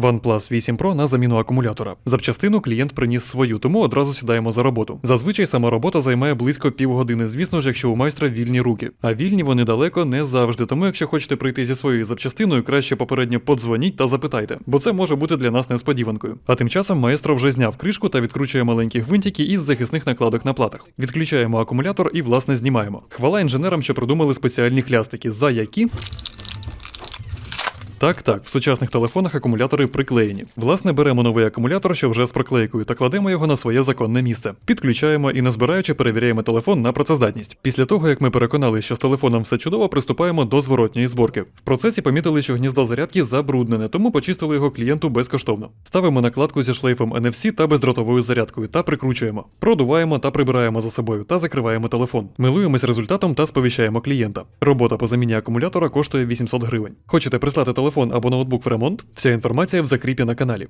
OnePlus 8 Pro на заміну акумулятора. Запчастину клієнт приніс свою, тому одразу сідаємо за роботу. Зазвичай сама робота займає близько півгодини, звісно ж, якщо у майстра вільні руки. А вільні вони далеко не завжди. Тому, якщо хочете прийти зі своєю запчастиною, краще попередньо подзвоніть та запитайте, бо це може бути для нас несподіванкою. А тим часом маестро вже зняв кришку та відкручує маленькі гвинтики із захисних накладок на платах. Відключаємо акумулятор і власне знімаємо. Хвала інженерам, що придумали спеціальні хлястики, за які. Так, так, в сучасних телефонах акумулятори приклеєні. Власне, беремо новий акумулятор, що вже з проклейкою, та кладемо його на своє законне місце. Підключаємо і не збираючи перевіряємо телефон на працездатність. Після того, як ми переконали, що з телефоном все чудово, приступаємо до зворотньої зборки. В процесі помітили, що гніздо зарядки забруднене, тому почистили його клієнту безкоштовно. Ставимо накладку зі шлейфом NFC та бездротовою зарядкою та прикручуємо. Продуваємо та прибираємо за собою та закриваємо телефон. Милуємось результатом та сповіщаємо клієнта. Робота по заміні акумулятора коштує 800 гривень. Хочете прислати телефон або ноутбук в ремонт? Вся інформація в закріпі на каналі.